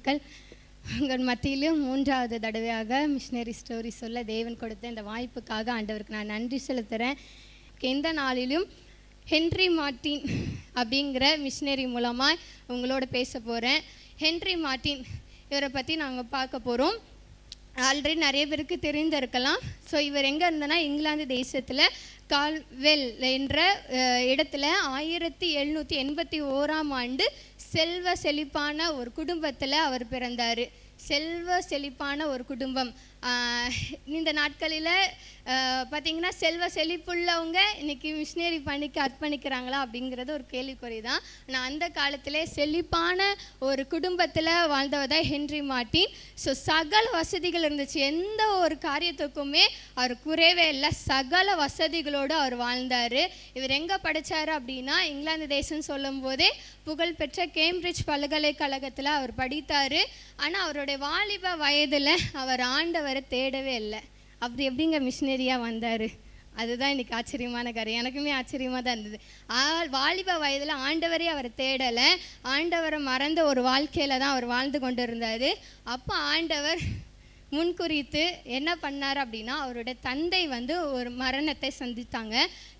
வாழ்த்துக்கள் உங்கள் மத்தியிலும் மூன்றாவது தடவையாக மிஷினரி ஸ்டோரி சொல்ல தேவன் கொடுத்த இந்த வாய்ப்புக்காக ஆண்டவருக்கு நான் நன்றி செலுத்துகிறேன் எந்த நாளிலும் ஹென்றி மார்ட்டின் அப்படிங்கிற மிஷினரி மூலமாக உங்களோட பேச போகிறேன் ஹென்றி மார்ட்டின் இவரை பற்றி நாங்கள் பார்க்க போகிறோம் ஆல்ரெடி நிறைய பேருக்கு தெரிந்திருக்கலாம். ஸோ இவர் எங்கே இருந்தனா இங்கிலாந்து தேசத்தில் கால்வெல் என்ற இடத்துல ஆயிரத்தி எழுநூற்றி எண்பத்தி ஓராம் ஆண்டு செல்வ செழிப்பான ஒரு குடும்பத்தில் அவர் பிறந்தார். செல்வ செழிப்பான ஒரு குடும்பம். இந்த நாட்களில் பார்த்தீங்கன்னா செல்வ செழிப்புள்ளவங்க இன்னைக்கு மிஷினரி பணிக்கு அர்ப்பணிக்கிறாங்களா அப்படிங்கிறது ஒரு கேள்விக்குறி தான் நான் அந்த காலத்திலே செழிப்பான ஒரு குடும்பத்தில் வாழ்ந்தவர் தான் ஹென்றி மார்ட்டின். ஸோ சகல வசதிகள் இருந்துச்சு. எந்த ஒரு காரியத்துக்குமே அவர் குறைவே இல்லை. சகல வசதிகளோடு அவர் வாழ்ந்தார். இவர் எங்கே படித்தார் அப்படின்னா இங்கிலாந்து தேசம் சொல்லும் போதே புகழ்பெற்ற கேம்பிரிட்ஜ் பல்கலைக்கழகத்தில் அவர் படித்தார். ஆனால் அவருடைய வாலிப வயதில் அவர் ஆண்டவர் தேடவே இல்லை. அப்படி எப்படிங்க மிஷினரியாக வந்தார்? அதுதான் இன்னைக்கு ஆச்சரியமான காரியம். எனக்குமே ஆச்சரியமாக தான் இருந்தது. ஆ- வாலிப வயதில் ஆண்டவரே அவரை தேடலை. ஆண்டவரை மறந்த ஒரு வாழ்க்கையில் தான் அவர் வாழ்ந்து கொண்டு இருந்தார் அப்போ ஆண்டவர் முன்குறித்து என்ன பண்ணார் அப்படின்னா அவருடைய தந்தை வந்து ஒரு மரணத்தை சந்தித்தாங்க.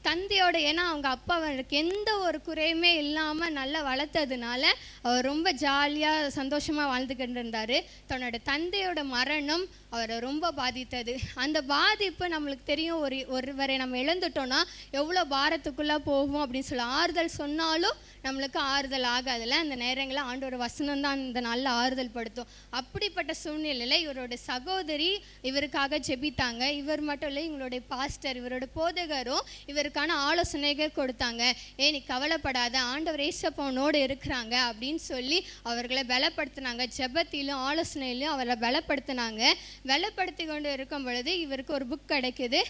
தந்தையோட ஏன்னா அவங்க அப்பா அவருக்கு எந்த ஒரு குறையுமே இல்லாமல் நல்லா வளர்த்ததுனால அவர் ரொம்ப ஜாலியாக சந்தோஷமாக வாழ்ந்துக்கிட்டு இருந்தார் தன்னோட தந்தையோட மரணம் அவரை ரொம்ப பாதித்தது. அந்த பாதிப்பு நம்மளுக்கு தெரியும். ஒரு ஒருவரை நம்ம இழந்துட்டோம்னா எவ்வளோ பாரத்துக்குள்ளே போகும் அப்படின்னு சொல்லி ஆறுதல் சொன்னாலும் நம்மளுக்கு ஆறுதல் ஆகாதுல அந்த நேரங்களில் ஆண்டோட வசனம் தான் இந்த நல்ல ஆறுதல் படுத்தும். அப்படிப்பட்ட சூழ்நிலையில் இவரோட சகோதரி இவருக்காக ஜெபித்தாங்க. இவர் மட்டும் இல்லை இவங்களுடைய பாஸ்டர் இவரோட போதகரும் இவருக்கான ஆலோசனைகள் கொடுத்தாங்க. ஏ நீ கவலைப்படாத ஆண்டவர் ஏசப்பவனோடு இருக்கிறாங்க அப்படின்னு சொல்லி அவர்களை பலப்படுத்தினாங்க. ஜெபத்திலும் ஆலோசனையிலும் அவரை பலப்படுத்தினாங்க. பலப்படுத்தி கொண்டு இருக்கும் பொழுது இவருக்கு ஒரு புக் கிடைக்குது.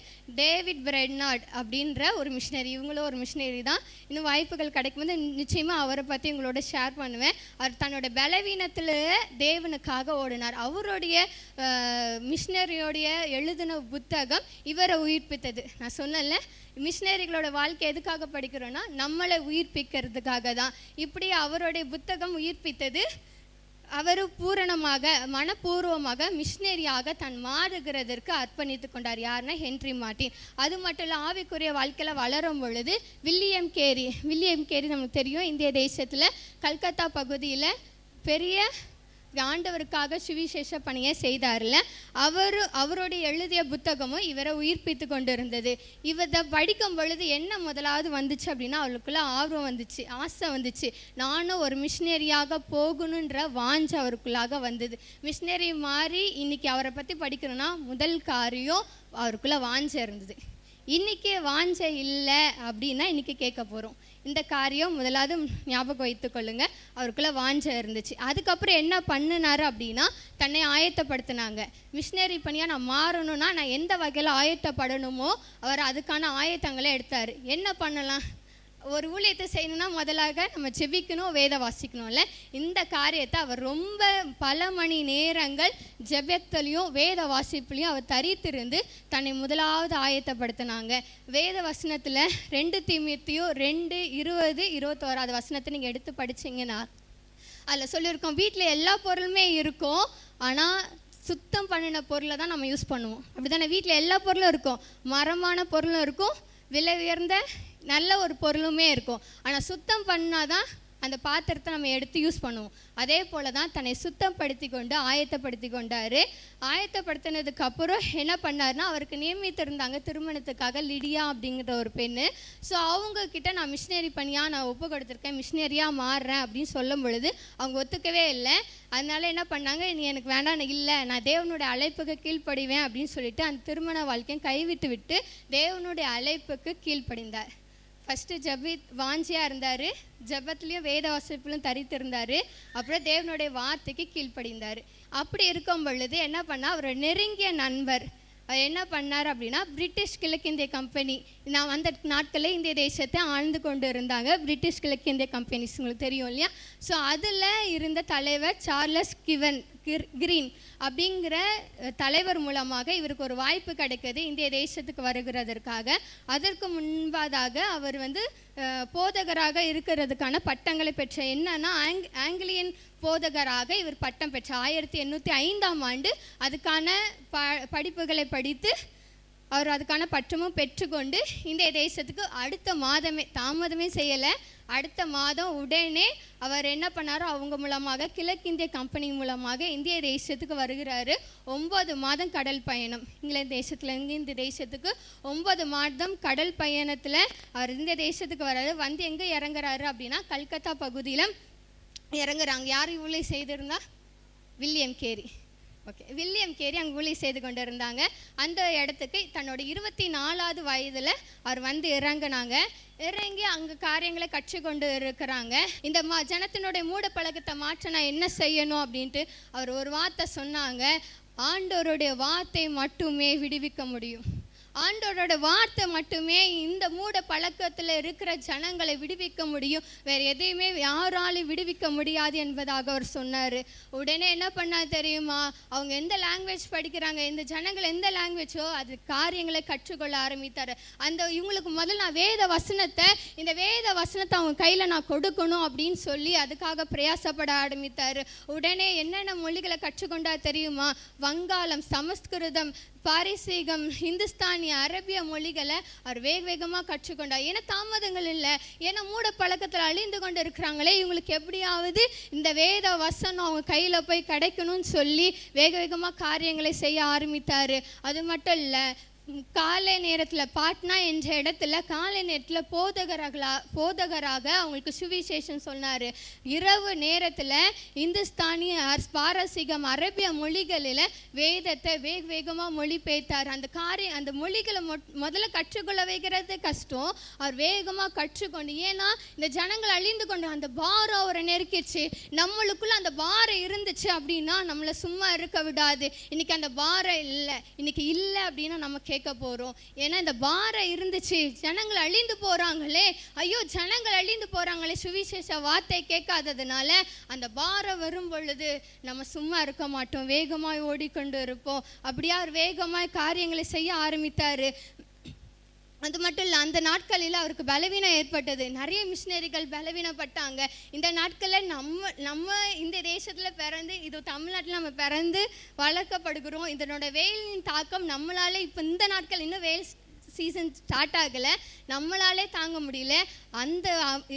டேவிட் பிரெட்னாட் அப்படின்ற ஒரு மிஷினரி இவங்களும் ஒரு மிஷினரி தான். இன்னும் வாய்ப்புகள் கிடைக்கும்போது நிச்சயமாக அவரை பற்றி உங்களோட ஷேர் பண்ணுவேன். அவர் தன்னோட பலவீனத்தில் தேவனுக்காக ஓடினார். அவருடைய மிஷினரியோடைய எழுதின புத்தகம் இவரை உயிர்ப்பித்தது. நான் சொன்னேன்ல மிஷினரிகளோட வாழ்க்கை எதுக்காக படிக்கிறோன்னா நம்மளை உயிர்ப்பிக்கிறதுக்காக தான். இப்படி அவருடைய புத்தகம் உயிர்ப்பித்தது அவர் பூரணமாக மனப்பூர்வமாக மிஷினரியாக தன் மாறுகிறதற்கு அர்ப்பணித்து கொண்டார். யாருன்னா ஹென்றி மார்ட்டின். அது மட்டும் இல்லை ஆவிக்குரிய வாழ்க்கையில் வளரும் பொழுது வில்லியம் கேரி வில்லியம் கேரி நமக்கு தெரியும். இந்திய தேசத்தில் கல்கத்தா பகுதியில் பெரிய ஆண்டவருக்காக சுவிசேஷ பணியை செய்தார்ல. அவர் அவருடைய எழுதிய புத்தகமும் இவரை உயிர்ப்பித்து கொண்டிருந்தது. இவரை படிக்கும் பொழுது என்ன முதலாவது வந்துச்சு அப்படின்னா அவளுக்குள்ள ஆர்வம் வந்துச்சு ஆசை வந்துச்சு. நானும் ஒரு மிஷினரியாக போகணுன்ற வாஞ்சை அவருக்குள்ளாக வந்தது. மிஷினரி மாதிரி இன்னைக்கு அவரை பற்றி படிக்கணும்னா முதல் காரியம் அவருக்குள்ள வாஞ்சை இருந்தது. இன்னைக்கு வாஞ்ச இல்லை அப்படின்னா இன்னைக்கு கேட்க போகிறோம் இந்த காரியம் முதலாவது ஞாபகம் வைத்துக்கொள்ளுங்க அவருக்குள்ள வாஞ்ச இருந்துச்சு. அதுக்கப்புறம் என்ன பண்ணினார் அப்படின்னா தன்னை ஆயத்தப்படுத்தினாங்க. மிஷினரி பணியாக நான் மாறணும்னா நான் எந்த வகையில் ஆயத்தப்படணுமோ அவர் அதுக்கான ஆயத்தங்களை எடுத்தார். என்ன பண்ணலாம்? ஒரு ஊழியத்தை செய்யணும்னா முதலாக நம்ம ஜெபிக்கணும் வேத வாசிக்கணும்ல. இந்த காரியத்தை அவர் ரொம்ப பல மணி நேரங்கள் ஜெபத்துலேயும் வேத வாசிப்புலையும் அவர் தரித்திருந்து தன்னை முதலாவது ஆயத்தப்படுத்தினாங்க. வேத வசனத்தில் ரெண்டு தீமியத்தையும் ரெண்டு இருபது இருபத்தோராது வசனத்தை நீங்கள் எடுத்து படிச்சீங்கன்னா அதில் சொல்லியிருக்கோம் வீட்டில் எல்லா பொருளுமே இருக்கும். ஆனால் சுத்தம் பண்ணின பொருளை தான் நம்ம யூஸ் பண்ணுவோம். அப்படி தானே வீட்டில் எல்லா பொருளும் இருக்கும். மரமான பொருளும் இருக்கும். விலை உயர்ந்த நல்ல ஒரு பொருளுமே இருக்கும். ஆனால் சுத்தம் பண்ணாதான் அந்த பாத்திரத்தை நம்ம எடுத்து யூஸ் பண்ணுவோம். அதே போல தான் தன்னை சுத்தப்படுத்தி கொண்டு ஆயத்தப்படுத்தி கொண்டார். ஆயத்தப்படுத்தினதுக்கு அப்புறம் என்ன பண்ணார்னா அவருக்கு நியமித்திருந்தாங்க திருமணத்துக்காக லிடியா அப்படிங்கிற ஒரு பெண்ணு. ஸோ அவங்க கிட்ட நான் மிஷினரி பணியாக நான் ஒப்பு கொடுத்துருக்கேன். மிஷினரியாக மாறுறேன் அப்படின்னு சொல்லும் பொழுது அவங்க ஒத்துக்கவே இல்லை. அதனால என்ன பண்ணாங்க நீ எனக்கு வேண்டாம் இல்லை. நான் தேவனுடைய அழைப்புக்கு கீழ்ப்படிவேன் அப்படின்னு சொல்லிட்டு அந்த திருமண வாழ்க்கையை கைவிட்டு விட்டு தேவனுடைய அழைப்புக்கு கீழ்ப்படிந்தார். ஃபஸ்ட்டு ஜபி வாஞ்சியாக இருந்தார் ஜபத்துலேயும் வேத வாசிப்பிலும் தரித்திருந்தார் அப்புறம் தேவனுடைய வார்த்தைக்கு கீழ்ப்படிந்தார். அப்படி இருக்கும் பொழுது என்ன பண்ணால் அவர் நெருங்கிய நண்பர். அவர் என்ன பண்ணார் அப்படின்னா பிரிட்டிஷ் கிழக்கிந்திய கம்பெனி நான் அந்த நாட்களில் இந்திய தேசத்தை ஆழ்ந்து கொண்டு இருந்தாங்க பிரிட்டிஷ் கிழக்கிந்திய கம்பெனிஸ் உங்களுக்கு தெரியும் இல்லையா? ஸோ அதில் இருந்த தலைவர் சார்லஸ் கிவன். கிரீன் அப்படிங்கிற தலைவர் மூலமாக இவருக்கு ஒரு வாய்ப்பு கிடைக்குது இந்திய தேசத்துக்கு வருகிறதற்காக. அதற்கு முன்பதாக அவர் வந்து போதகராக இருக்கிறதுக்கான பட்டங்களை பெற்ற என்னன்னா ஆங் ஆங்கிலியன் போதகராக இவர் பட்டம் பெற்றார். ஆயிரத்தி எண்ணூற்றி ஐந்தாம் ஆண்டு அதுக்கான ப படிப்புகளை படித்து அவர் அதுக்கான பட்டமும் பெற்றுக்கொண்டு இந்திய தேசத்துக்கு அடுத்த மாதமே தாமதமே செய்யலை. அடுத்த மாதம் உடனே அவர் என்ன பண்ணாரோ அவங்க மூலமாக கிழக்கிந்திய கம்பெனி மூலமாக இந்திய தேசத்துக்கு வருகிறாரு. ஒன்பது மாதம் கடல் பயணம். இங்கிலாந்து தேசத்துலேருந்து இந்த தேசத்துக்கு ஒன்பது மாதம் கடல் பயணத்தில் அவர் இந்திய தேசத்துக்கு வர்றாரு வந்து எங்கே இறங்குறாரு அப்படின்னா கல்கத்தா பகுதியில் இறங்குறாங்க. யார் இவ்வளோ செய்திருந்தா? William Carey. Okay William Carey அங்கே ஊழி செய்து கொண்டு இருந்தாங்க அந்த இடத்துக்கு தன்னோட இருபத்தி நாலாவது வயதில் அவர் வந்து இறங்குனாங்க. இறங்கி அங்கே காரியங்களை கற்று கொண்டு இருக்கிறாங்க. இந்த மா ஜனத்தினுடைய மூட பழக்கத்தை மாற்ற நான் என்ன செய்யணும் அப்படின்ட்டு அவர் ஒரு வார்த்தை சொன்னாங்க. ஆண்டோருடைய வார்த்தை மட்டுமே விடுவிக்க முடியும். ஆண்டோரோட வார்த்தை மட்டுமே இந்த மூட பழக்கத்தில் இருக்கிற ஜனங்களை விடுவிக்க முடியும். வேற எதையுமே யாராலும் விடுவிக்க முடியாது என்பதாக அவர் சொன்னார். உடனே என்ன பண்ணா தெரியுமா? அவங்க எந்த லாங்குவேஜ் படிக்கிறாங்க இந்த ஜனங்கள் எந்த லாங்குவேஜோ அது காரியங்களை கற்றுக்கொள்ள ஆரம்பித்தார். அந்த இவங்களுக்கு முதல்ல நான் வேத வசனத்தை இந்த வேத வசனத்தை அவங்க கையில் நான் கொடுக்கணும் அப்படின்னு சொல்லி அதுக்காக பிரயாசப்பட ஆரம்பித்தார். உடனே என்னென்ன மொழிகளை கற்றுக்கொண்டா தெரியுமா? வங்காளம் சமஸ்கிருதம் பாரிசீகம் ஹிந்துஸ்தானி அரபிய மொழிகளை அவர் வேக வேகமாக கற்றுக்கொண்டார். ஏன்னா தாமதங்கள் இல்லை. ஏன்னா மூட பழக்கத்தில் அழிந்து கொண்டு இருக்கிறாங்களே இவங்களுக்கு எப்படியாவது இந்த வேத வசனம் அவங்க கையில் போய் கிடைக்கணும்னு சொல்லி வேக வேகமாக காரியங்களை செய்ய ஆரம்பித்தார். அது மட்டும் இல்லை காலை நேரத்தில் பாட்னா என்ற இடத்துல காலை நேரத்தில் போதகராக போதகராக அவங்களுக்கு சுவிசேஷம் சொன்னார். இரவு நேரத்தில் இந்துஸ்தானி பாரசீகம் அரபிய மொழிகளில் வேதத்தை வேக வேகமாக மொழிபெய்த்தார் அந்த காரியம் அந்த மொழிகளை மொ- முதல்ல கற்றுக்கொள்ள வைக்கிறது கஷ்டம். அவர் வேகமாக கற்றுக்கொண்டு ஏன்னா இந்த ஜனங்கள் அழிந்து கொண்டு அந்த பாரம் அவரை நெருக்கிச்சு. நம்மளுக்குள்ள அந்த பாரம் இருந்துச்சு அப்படின்னா நம்மளை சும்மா இருக்க விடாது. இன்னைக்கு அந்த பாரம் இல்லை. இன்னைக்கு இல்லை அப்படின்னா நம்ம கேட்க போகிறோம் ஏன்னா இந்த பாரம் இருந்துச்சு. ஜனங்கள் அழிந்து போகிறாங்களே ஐயோ ஜனங்கள் அழிந்து போகிறாங்களே சுவிசேஷ வார்த்தை கேட்காததுனால அந்த பாரம் வரும் பொழுது நம்ம சும்மா இருக்க மாட்டோம். வேகமாய் ஓடிக்கொண்டு இருப்போம். அப்படியா அவர் வேகமாய் காரியங்களை செய்ய ஆரம்பித்தாரு. அது மட்டும் இல்லை அந்த நாட்களில் அவருக்கு பலவீனம் ஏற்பட்டது. நிறைய மிஷினரிகள் பலவீனப்பட்டாங்க. இந்த நாட்களில் நம்ம நம்ம இந்த தேசத்தில் பிறந்து இது தமிழ்நாட்டில் நம்ம பிறந்து வளர்க்கப்படுகிறோம். இதனோட வெயிலின் தாக்கம் நம்மளால இப்போ இந்த நாட்கள் இன்னும் வெயில் சீசன் ஸ்டார்ட் ஆகலை. நம்மளாலே தாங்க முடியல. அந்த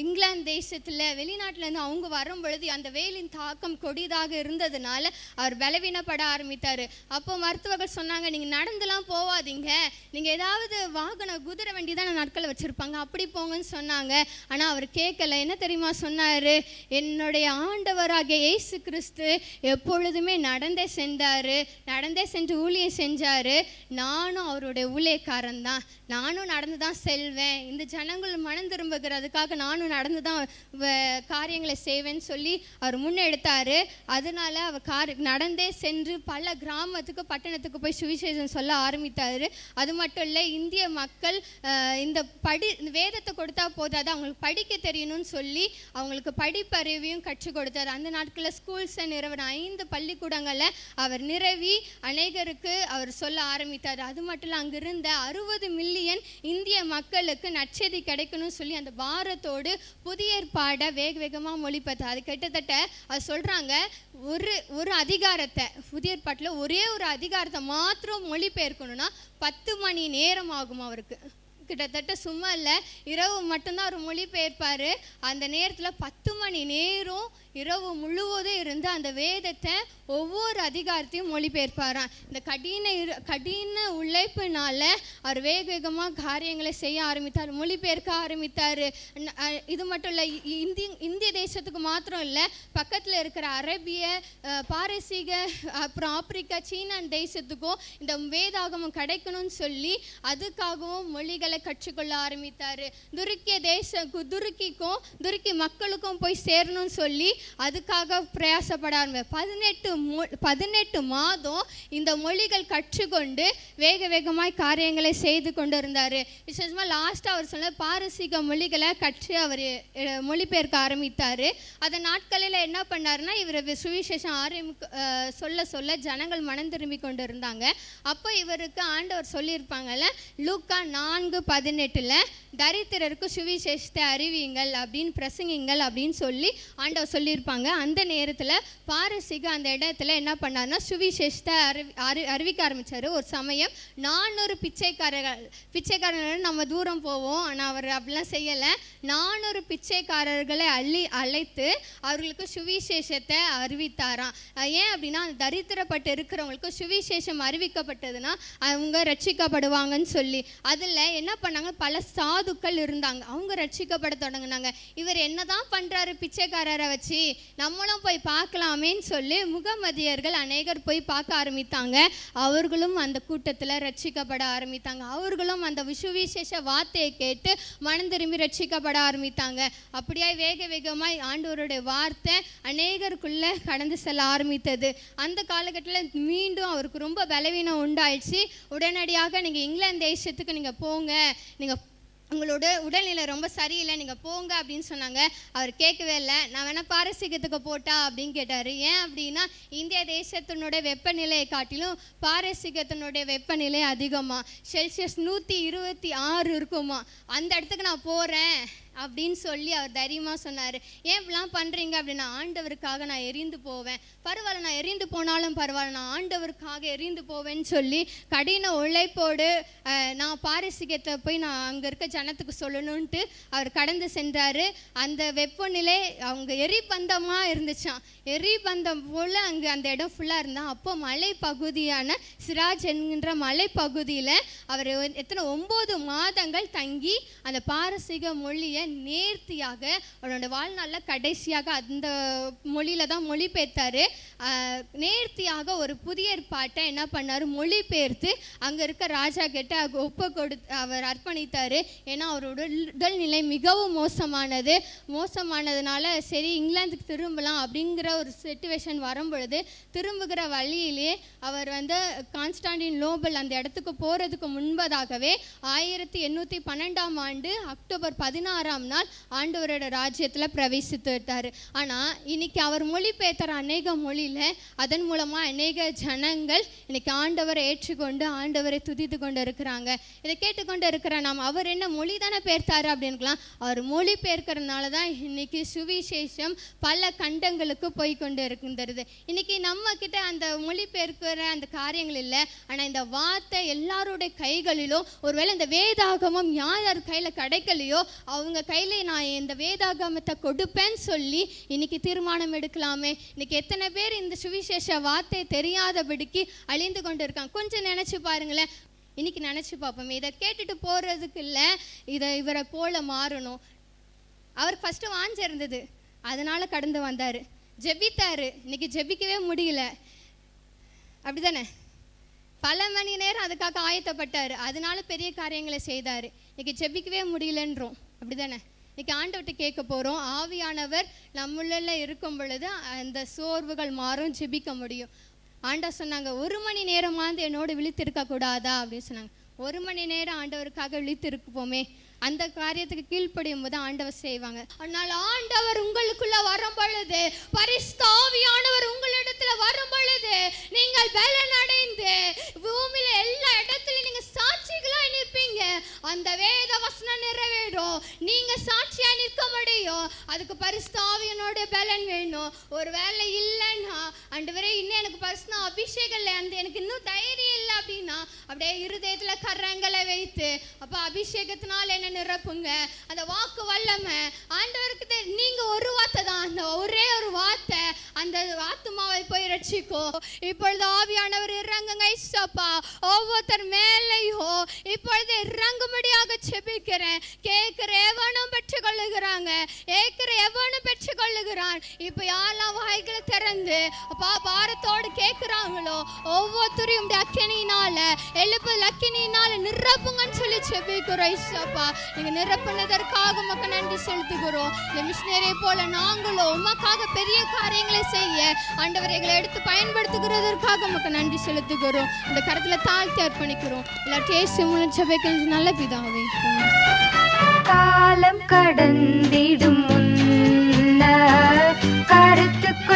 இங்கிலாந்து தேசத்தில் வெளிநாட்டிலேருந்து அவங்க வரும் பொழுது அந்த வெயிலின் தாக்கம் கொடிதாக இருந்ததுனால அவர் பலவீனப்பட ஆரம்பித்தார். அப்போ மருத்துவர்கள் சொன்னாங்க நீங்கள் நடந்துலாம் போவாதீங்க. நீங்கள் ஏதாவது வாகன குதிரை வண்டி தான் நாட்களை வச்சுருப்பாங்க. அப்படி போங்கன்னு சொன்னாங்க. ஆனால் அவர் கேட்கல. என்ன தெரியுமா சொன்னார்? என்னுடைய ஆண்டவராகிய இயேசு கிறிஸ்து எப்பொழுதுமே நடந்தே சென்றார். நடந்தே சென்று ஊழியம் செஞ்சார். நானும் அவருடைய ஊழியக்காரன் தான் நானும் நடந்து தான் செல்வேன். இந்த ஜனங்கள் மனம் திரும்புகிறதுக்காக நானும் நடந்து தான் வ- காரியங்களை செய்வேன்னு சொல்லி அவர் முன்னெடுத்தார். அதனால அவர் கார் நடந்தே சென்று பல கிராமத்துக்கு பட்டணத்துக்கு போய் சுவிசேஷம் சொல்ல ஆரம்பித்தார். அது மட்டும் இல்லை இந்திய மக்கள் இந்த படி இந்த வேதத்தை கொடுத்தா போதாது அவங்களுக்கு படிக்க தெரியணும்னு சொல்லி அவங்களுக்கு படிப்பறிவையும் கற்றுக் கொடுத்தார். அந்த நாட்களில் ஸ்கூல்ஸை நிறுவன ஐந்து பள்ளிக்கூடங்களை அவர் நிறுவி அநேகருக்கு அவர் சொல்ல ஆரம்பித்தார். அது மட்டும் இல்லை அங்கிருந்த அறுபது மில்லியன் இந்திய மக்களுக்கு நற்செய்தி கிடைக்கணும்னு சொல்லி அந்த பாரத்தோடு புதிய ஏற்பாடை வேக வேகமாக மொழிபெற்ற அது கிட்டத்தட்ட அது சொல்கிறாங்க ஒரு ஒரு அதிகாரத்தை புதிய ஏற்பாட்டில் ஒரே ஒரு அதிகாரத்தை மாத்திரம் மொழிபெயர்க்கணும்னா பத்து மணி நேரம் ஆகும் அவருக்கு. கிட்டத்தட்ட சும்மா இல்லை இரவு மட்டும்தான் அவர் மொழிபெயர்ப்பார். அந்த நேரத்தில் பத்து மணி நேரம் இரவு முழுவதும் இருந்து அந்த வேதத்தை ஒவ்வொரு அதிகாரத்தையும் மொழிபெயர்ப்பாராம். இந்த கடின இரு கடின உழைப்பினால அவர் வேக வேகமாக காரியங்களை செய்ய ஆரம்பித்தார் மொழிபெயர்க்க ஆரம்பித்தார். இது மட்டும் இல்லை இந்திய இந்திய தேசத்துக்கு மாத்திரம் இல்லை பக்கத்தில் இருக்கிற அரபிய பாரசீக அப்புறம் ஆப்பிரிக்கா சீனா தேசத்துக்கும் இந்த வேதாகமம் கிடைக்கணும்னு சொல்லி அதுக்காகவும் மொழிகளை கற்றுக்கொள்ள ஆரம்பித்தார். துருக்கிய தேச துருக்கிக்கும் துருக்கி மக்களுக்கும் போய் சேரணும்னு சொல்லி அதுக்காக பிரயாசப்பட பதினெட்டு மொ பதினெட்டு மாதம் இந்த மொழிகள் கற்றுக்கொண்டு வேக வேகமாய் காரியங்களை செய்து கொண்டு இருந்தார் விசேஷமாக லாஸ்ட்டாக அவர் சொன்ன பாரசீக மொழிகளை கற்று அவர் மொழிபெயர்க்க ஆரம்பித்தார். அந்த நாட்களில் என்ன பண்ணாருன்னா இவர் சுவிசேஷம் ஆரம்பி சொல்ல சொல்ல ஜனங்கள் மனம் திரும்பி கொண்டு இருந்தாங்க அப்போ இவருக்கு ஆண்டவர் சொல்லியிருப்பாங்கல்ல லூக்கா நான்கு பதினெட்டில் தரித்திரருக்கு சுவிசேஷத்தை அறிவியுங்கள் அப்படின்னு பிரசங்கிங்கள் அப்படின்னு சொல்லி ஆண்டவர் சொல்லியிருப்பாங்க. அந்த நேரத்தில் பாரசீக அந்த இடத்துல என்ன பண்ணாருன்னா சுவிசேஷத்தை அறிவி அறிவிக்க ஆரம்பித்தார் ஒரு சமயம் நானூறு பிச்சைக்காரர்கள் பிச்சைக்காரர்கள் நம்ம தூரம் போவோம். ஆனால் அவர் அப்படிலாம் செய்யலை. நானூறு பிச்சைக்காரர்களை அள்ளி அழைத்து அவர்களுக்கு சுவிசேஷத்தை அறிவித்தாராம். ஏன் அப்படின்னா தரித்திரப்பட்டு இருக்கிறவங்களுக்கு சுவிசேஷம் அறிவிக்கப்பட்டதுன்னா அவங்க ரட்சிக்கப்படுவாங்கன்னு சொல்லி. அதில் என்ன பண்ணாங்க? பல சாதுக்கள் இருந்தாங்க. அவங்க ரட்சிக்கப்பட தொடங்கினாங்க. இவர் என்னதான் பண்றாரு பிச்சைக்காரரை வச்சு? நம்மளும் போய் பார்க்கலாமேன்னு சொல்லி முகமதியர்கள் அநேகர் போய் பார்க்க ஆரம்பித்தாங்க. அவர்களும் அந்த கூட்டத்தில் ரட்சிக்கப்பட ஆரம்பித்தாங்க. அவர்களும் அந்த விசுவிசேஷ வார்த்தையை கேட்டு மனம் திரும்பி ரட்சிக்கப்பட ஆரம்பித்தாங்க. அப்படியே வேக வேகமாய் ஆண்டவருடைய வார்த்தை அநேகருக்குள்ள கடந்து செல்ல ஆரம்பித்தது. அந்த காலகட்டத்தில் மீண்டும் அவருக்கு ரொம்ப பலவீனம் உண்டாயிடுச்சு. உடனடியாக நீங்கள் இங்கிலாந்து தேசத்துக்கு நீங்கள் போங்க. நீங்கள் உங்களோட உடல்நிலை ரொம்ப சரியில்லை நீங்கள் போங்க அப்படின்னு சொன்னாங்க. அவர் கேட்கவே இல்லை. நான் வேணால் பாரசீகத்துக்கு போட்டா அப்படின்னு கேட்டார். ஏன் அப்படின்னா இந்திய தேசத்தினுடைய வெப்பநிலையை காட்டிலும் பாரசீகத்தினுடைய வெப்பநிலை அதிகமாக செல்சியஸ் நூற்றி இருபத்தி ஆறு இருக்குமா. அந்த இடத்துக்கு நான் போகிறேன் அப்படின்னு சொல்லி அவர் தைரியமாக சொன்னார். ஏன் இப்படிலாம் பண்ணுறீங்க அப்படின்னா ஆண்டவருக்காக நான் எரிந்து போவேன். பரவாயில்ல நான் எரிந்து போனாலும் பரவாயில்ல. நான் ஆண்டவருக்காக எரிந்து போவேன்னு சொல்லி கடின உழைப்போடு நான் பாரசீகத்தை போய் நான் அங்கே இருக்க ஜனத்துக்கு சொல்லணுன்ட்டு அவர் கடந்து சென்றார். அந்த வெப்பநிலை அவங்க எரிபந்தமாக இருந்துச்சாம். எரிபந்தம் போல் அங்கே அந்த இடம் ஃபுல்லாக இருந்தால் அப்போ மலை பகுதியான சிராஜ் என்கின்ற மலை பகுதியில் அவர் எத்தனை ஒம்பது மாதங்கள் தங்கி அந்த பாரசீக மொழியை நேர்த்தியாக அவரோட வாழ்நாளில் கடைசியாக அந்த மொழியில தான் மொழிபெயர்த்தாரு. நேர்த்தியாக ஒரு புதிய ஏற்பாட்டை என்ன பண்ணார்? மொழிபெயர்த்து அங்கே இருக்க ராஜா கிட்ட ஒப்பு கொடு அவர் அர்ப்பணித்தார். ஏன்னா அவரோட உடல்- உடல்நிலை மிகவும் மோசமானது. மோசமானதுனால சரி இங்கிலாந்துக்கு திரும்பலாம் அப்படிங்கிற ஒரு சுச்சுவேஷன் வரும்பொழுது திரும்புகிற வழியிலே அவர் வந்து கான்ஸ்டாண்டின் லோபல் அந்த இடத்துக்கு போகிறதுக்கு முன்பதாகவே ஆயிரத்தி எண்ணூற்றி பன்னெண்டாம் ஆண்டு அக்டோபர் பதினாறாம் நாள் ஆண்டவரோட ராஜ்யத்தில் பிரவேசித்து விட்டார் ஆனால் இன்னைக்கு அவர் மொழிபெயர்த்தர் அநேக மொழியில் அதன் மூலமாக அநேக ஜனங்கள் இன்னைக்கு ஆண்டவரை ஏற்றுக்கொண்டு ஆண்டவரை துதித்து கொண்டு இருக்கிறாங்க. இதை கேட்டுக்கொண்டு இருக்கிற நாம் அவர் என்ன மொழி தானே பெயர்த்தாரு அப்படின்னுக்கலாம் அவர் மொழி பெயர்க்கிறதுனால தான் இன்னைக்கு சுவிசேஷம் பல கண்டங்களுக்கு போய் கொண்டு இருக்கின்றது. இன்னைக்கு நம்ம கிட்ட அந்த மொழி பெயர்க்கிற அந்த காரியங்கள் இல்லை. ஆனால் இந்த வார்த்தை எல்லாருடைய கைகளிலும் ஒருவேளை இந்த வேதாகமம் யார் யார் கையில் கிடைக்கலையோ அவங்க கையில் நான் இந்த வேதாகமத்தை கொடுப்பேன்னு சொல்லி இன்னைக்கு தீர்மானம் எடுக்கலாமே. இன்னைக்கு எத்தனை பேர் இந்த சுவிசேஷ வார்த்தை தெரியாதபடிக்கு அழிந்து கொண்டு இருக்கான் கொஞ்சம் நினைச்சு பாருங்களேன். இன்னைக்கு நினைச்சு பார்ப்போம். இதை கேட்டுட்டு போறதுக்கு இல்லை. இதை இவரை போல மாறணும். அவர் ஃபஸ்ட்டு வாஞ்சிருந்தது அதனால கடந்து வந்தாரு. ஜெபித்தாரு. இன்னைக்கு ஜெபிக்கவே முடியல. அப்படிதானே? பல மணி நேரம் அதுக்காக ஆயத்தப்பட்டார். அதனால பெரிய காரியங்களை செய்தார். இன்னைக்கு ஜெபிக்கவே முடியலன்றோம். அப்படிதானே? இன்னைக்கு ஆண்டவர்கிட்ட கேட்க போகிறோம் ஆவியானவர் நம்மளில் இருக்கும் பொழுது அந்த சோர்வுகள் மாறும் ஜெபிக்க முடியும். ஆண்டா சொன்னாங்க ஒரு மணி நேரமாவது என்னோட விழித்திருக்க கூடாதா அப்படின்னு சொன்னாங்க. ஒரு மணி நேரம் ஆண்டவருக்காக விழித்திருப்போமே. அந்த காரியத்துக்கு கீழ்ப்படியும் போது ஆண்டவர் செய்வாங்க. ஆனால் ஆண்டவர் உங்களுக்குள்ள வரும் பொழுது பரிஸ்தாவியானவர் உங்களிடத்துல வரும் பொழுது நீங்கள் பலன் அடைந்து பூமியில எல்லா இடத்துலயும் நீங்க சாட்சிகளா நிற்பீங்க. அந்த வேத வசனம் நிறைவேறும். நீங்க சாட்சியா நிற்க முடியும். அதுக்கு பரிஸ்தாவியனோட பலன் வேணும். ஒரு வேலை இல்லைன்னா அண்டு வரை இன்னும் எனக்கு பரிசுனா அபிஷேகம் இல்லை அந்த எனக்கு இன்னும் தைரியம் இல்லை. அப்படின்னா அப்படியே இருதயத்துல கரங்களை வைத்து அப்போ அபிஷேகத்தினால் என்ன நிரப்புங்க. அந்த வாக்கு வல்லமை ஆண்டவருக்கு நீங்கள் நீங்க ஒரு வார்த்தை தான். அந்த ஒரே ஒரு வார்த்தை அந்த ஆத்துமாவை போய் ரட்சிக்கும் இப்பொழுது ஆவியானவர் இறங்குங்க ஐசப்பா. ஒவ்வொருத்தர் மேலையும் இப்பொழுது இறங்கும்படியாக செபிக்கிறேன். கேட்கிற எவனும் பெற்றுக்கொள்ளுகிறாங்க. ஏற்கிற எவனும் பெற்றுக்கொள்ளுகிறான். இப்போ யாரெல்லாம் வாய்களை திறந்து அப்பா பாரத்தோடு கேட்குறாங்களோ ஒவ்வொருத்தரையும் அக்கனி அக்கினியினால எழுப்பு அக்கினியினால நிரப்புங்கன்னு சொல்லி செபிக்கிறோம் ஐசப்பா. நீங்க நிரப்புனதற்காக உமக்கு நன்றி செலுத்துகிறோம். இந்த மிஷினரியை போல நாங்களும் உமக்காக பெரிய காரியங்களை செய்ய ஆண்டவர் எங்களை எடுத்து பயன்படுத்துகிறதற்காக உமக்கு நன்றி செலுத்துகிறோம். இந்த கருத்துல தாழ்த்தி அர்ப்பணிக்கிறோம். இல்லாட்டி ஏசு மூலம் செபிக்கிறது நல்ல பிதாவே. காலம் கடந்திடும் கருத்துக்கு